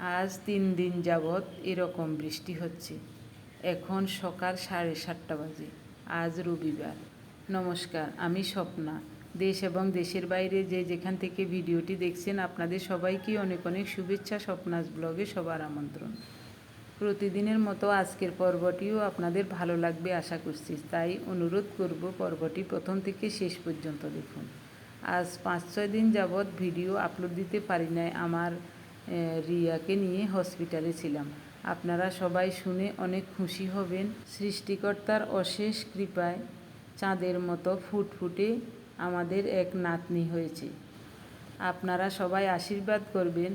আজ তিন দিন যাবৎ এরকম বৃষ্টি হচ্ছে। এখন সকাল সাড়ে সাতটা বাজে। আজ রবিবার। নমস্কার, আমি স্বপ্না। দেশ এবং দেশের বাইরে যে যেখান থেকে ভিডিওটি দেখছেন, আপনাদের সবাইকে অনেক অনেক শুভেচ্ছা। স্বপ্নাস ব্লগে সবার আমন্ত্রণ। প্রতিদিনের মতো আজকের পর্বটিও আপনাদের ভালো লাগবে আশা করছি। তাই অনুরোধ করব পর্বটি প্রথম থেকে শেষ পর্যন্ত দেখুন। আজ পাঁচ ছয় দিন যাবৎ ভিডিও আপলোড দিতে পারি নাই আমার রিয়াকে নিয়ে হসপিটালে ছিলাম। আপনারা সবাই শুনে অনেক খুশি হবেন। সৃষ্টিকর্তার অশেষ কৃপায় চাঁদের মতো ফুটফুটে আমাদের এক নাতনি হয়েছে। আপনারা সবাই আশীর্বাদ করবেন,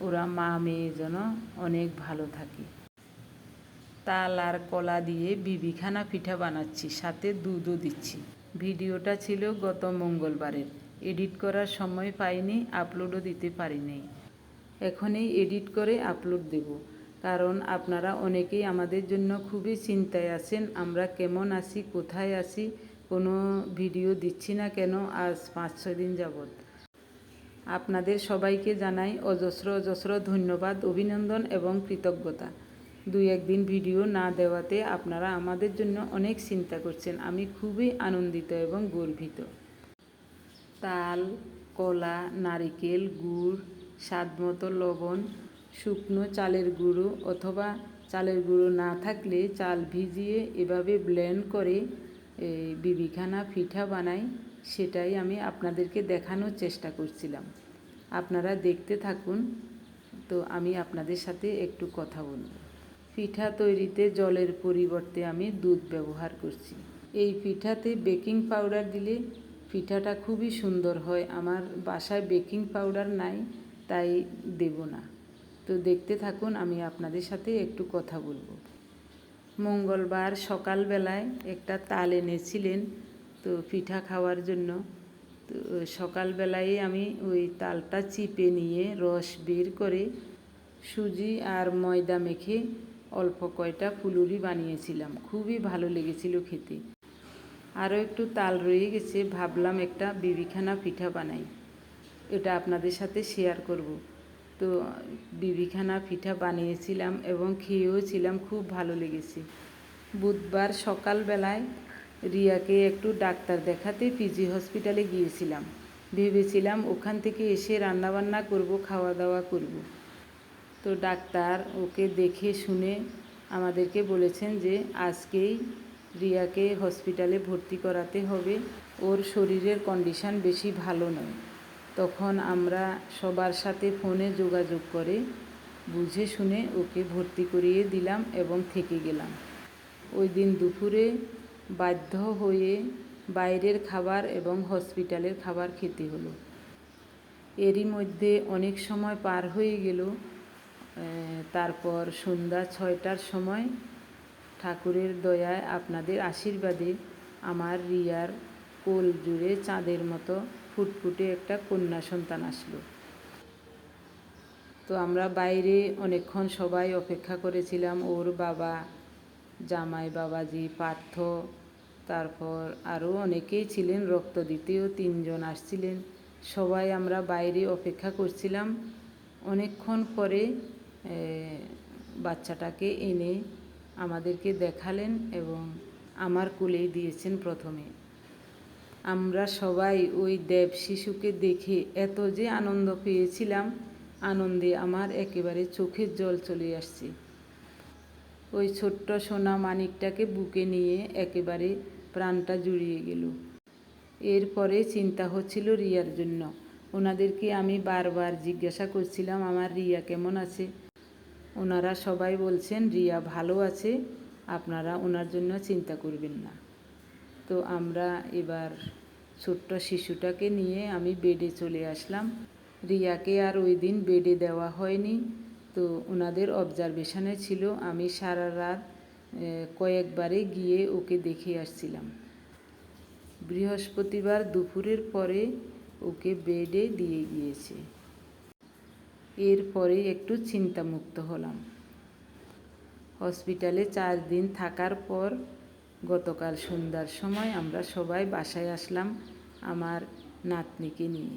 ওরা মা মেয়ে যেন অনেক ভালো থাকে। তাল আর কলা দিয়ে বিবিখানা পিঠা বানাচ্ছি, সাথে দুধও দিচ্ছি। ভিডিওটা ছিল গত মঙ্গলবারের। এডিট করার সময় পাইনি, আপলোডও দিতে পারিনি। এখনই এডিট করে আপলোড দেব। কারণ আপনারা অনেকেই আমাদের জন্য খুবই চিন্তায় আছেন, আমরা কেমন আছি, কোথায় আছি, কোনো ভিডিও দিচ্ছি না কেন আজ পাঁচ, ছয় দিন যাবত আপনাদের সবাইকে জানাই অজস্র অজস্র ধন্যবাদ, অভিনন্দন এবং কৃতজ্ঞতা। দুই, একদিন ভিডিও না দেওয়াতে আপনারা আমাদের জন্য অনেক চিন্তা করছেন। আমি খুবই আনন্দিত এবং গর্বিত। তাল, কলা, নারিকেল, গুড় স্বাদমতো লবণ, শুকনো চালের গুঁড়ো অথবা চালের গুঁড়ো না থাকলে চাল ভিজিয়ে এভাবে ব্লেন্ড করে বিবিখানা পিঠা বানাই, সেটাই আমি আপনাদেরকে দেখানোর চেষ্টা করছিলাম। আপনারা দেখতে থাকুন, তো আমি আপনাদের সাথে একটু কথা বলব। পিঠা তৈরিতে জলের পরিবর্তে আমি দুধ ব্যবহার করছি। এই পিঠাতে বেকিং পাউডার দিলে পিঠাটা খুবই সুন্দর হয়। আমার বাসায় বেকিং পাউডার নাই। তাই দেব না। তো দেখতে থাকুন, আমি আপনাদের সাথে একটু কথা বলব। মঙ্গলবার সকালবেলায় একটা তাল এনেছিলেন, তো পিঠা খাওয়ার জন্য। তো সকালবেলায় আমি ওই তালটা চিপে নিয়ে রস বের করে সুজি আর ময়দা মেখে অল্প কয়টা ফুলুরি বানিয়েছিলাম। খুবই ভালো লেগেছিল খেতে। আরও একটু তাল রয়ে গেছে, ভাবলাম একটা বিবিখানা পিঠা বানাই। এটা আপনাদের সাথে শেয়ার করব। তো বিবিখানা পিঠা বানিয়েছিলাম এবং খেয়েওছিলাম খুব ভালো লেগেছে। বুধবার সকালবেলায় রিয়াকে একটু ডাক্তার দেখাতে পিজি হসপিটালে গিয়েছিলাম। ভেবেছিলাম ওখান থেকে এসে রান্নাবান্না করব খাওয়া দাওয়া করব। তো ডাক্তার ওকে দেখে শুনে আমাদেরকে বলেছেন যে আজকেই রিয়াকে হসপিটালে ভর্তি করাতে হবে। ওর শরীরের কন্ডিশন বেশি ভালো নয়। তখন আমরা সবার সাথে ফোনে যোগাযোগ করে বুঝে শুনে ওকে ভর্তি করিয়ে দিলাম এবং থেকে গেলাম। ওই দিন দুপুরে বাধ্য হয়ে বাইরের খাবার এবং হসপিটালের খাবার খেতে হলো। এরই মধ্যে অনেক সময় পার হয়ে গেল। তারপর সন্ধ্যা ছয়টার সময় ঠাকুরের দয়ায় আপনাদের আশীর্বাদে আমার রিয়ার কোল জুড়ে চাঁদের মতো ফুটফুটে একটা কন্যা সন্তান আসলো। তো আমরা বাইরে অনেকক্ষণ সবাই অপেক্ষা করেছিলাম, ওর বাবা, জামাই বাবাজি, পার্থ, তারপর আরও অনেকেই ছিলেন, রক্ত দিতেও তিনজন আসছিলেন। সবাই আমরা বাইরে অপেক্ষা করছিলাম। অনেকক্ষণ পরে বাচ্চাটাকে এনে আমাদেরকে দেখালেন এবং আমার কুলেই দিয়েছেন প্রথমে। আমরা সবাই ওই দেব শিশুকে দেখে এত যে আনন্দ পেয়েছিলাম, আনন্দে আমার একেবারে চোখের জল চলে আসছে। ওই ছোট্ট সোনা মানিকটাকে বুকে নিয়ে একেবারে প্রাণটা জুড়িয়ে গেল। এরপরে চিন্তা হচ্ছিল রিয়ার জন্য। ওনাদেরকে আমি বারবার জিজ্ঞাসা করছিলাম, আমার রিয়া কেমন আছে? ওনারা সবাই বলছেন, রিয়া ভালো আছে। আপনারা ওনার জন্য চিন্তা করবেন না। তো আমরা এবার ছোট্ট শিশুটাকে নিয়ে আমি বেডে চলে আসলাম। রিয়াকে আর ওই দিন বেডে দেওয়া হয়নি। তো ওনাদের অবজারভেশনে ছিল, আমি সারা রাত কয়েকবারে গিয়ে ওকে দেখে আসছিলাম। বৃহস্পতিবার দুপুরের পরে ওকে বেডে দিয়ে গিয়েছে। এরপরে একটু চিন্তামুক্ত হলাম। হসপিটালে চার দিন থাকার পর গতকাল সন্ধ্যার সময় আমরা সবাই বাসায় আসলাম আমার নাতনিকে নিয়ে।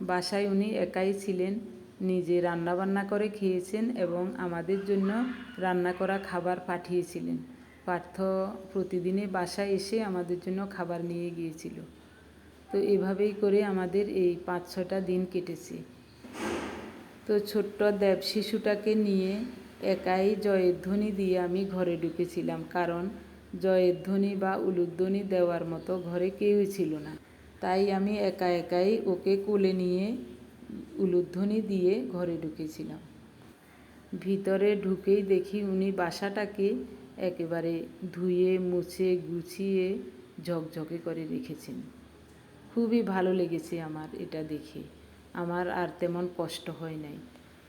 বাসায় উনি একাই ছিলেন, নিজে রান্না বান্না করে খেয়েছেন এবং আমাদের জন্য রান্না করা খাবার পাঠিয়েছিলেন। পার্থ প্রতিদিনে বাসায় এসে আমাদের জন্য খাবার নিয়ে গিয়েছিল। তো এভাবেই করে আমাদের এই পাঁচ ছটা দিন কেটেছে। তো ছোট্ট দেব শিশুটাকে নিয়ে একাই জয়ের ধ্বনি দিয়ে আমি ঘরে ঢুকেছিলাম, কারণ জয়ের ধ্বনি বা উলুধ্বনি দেওয়ার মতো ঘরে কেউই ছিল না। তাই আমি একা একাই ওকে কোলে নিয়ে উলুধ্বনি দিয়ে ঘরে ঢুকেছিলাম। ভিতরে ঢুকেই দেখি উনি বাসাটাকে একেবারে ধুয়ে, মুছে, গুছিয়ে, ঝকঝকে করে রেখেছেন। খুবই ভালো লেগেছে আমার এটা দেখে। আমার আর তেমন কষ্ট হয় নাই।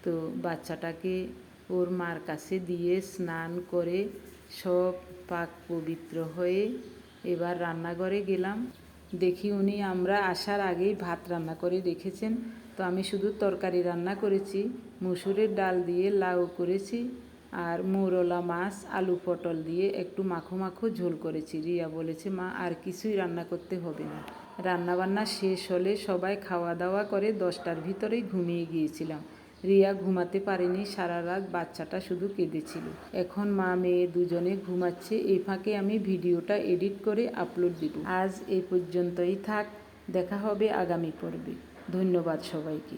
তো বাচ্চাটাকে ওর মার কাছে দিয়ে স্নান করে সব পাক পবিত্র হয়ে এবার রান্নাঘরে গেলাম। দেখি উনি আমরা আসার আগেই ভাত রান্না করে রেখেছেন। তো আমি শুধু তরকারি রান্না করেছি, মুসুরের ডাল দিয়ে লাউ করেছি আর মোরলা মাছ, আলু পটল দিয়ে একটু মাখো মাখো ঝোল করেছি। রিয়া বলেছে, মা, আর কিছুই রান্না করতে হবে না। রান্নাবান্না শেষ হলে সবাই খাওয়া দাওয়া করে দশটার ভিতরেই ঘুমিয়ে গিয়েছিলাম। রিয়া ঘুমাতে পারেনি, সারা রাত বাচ্চাটা শুধু কেঁদেছিল। এখন মা মেয়ে দুজনে ঘুমাচ্ছে, এই ফাঁকে আমি ভিডিওটা এডিট করে আপলোড দেব। আজ এই পর্যন্তই থাক, দেখা হবে আগামী পর্বে। ধন্যবাদ সবাইকে।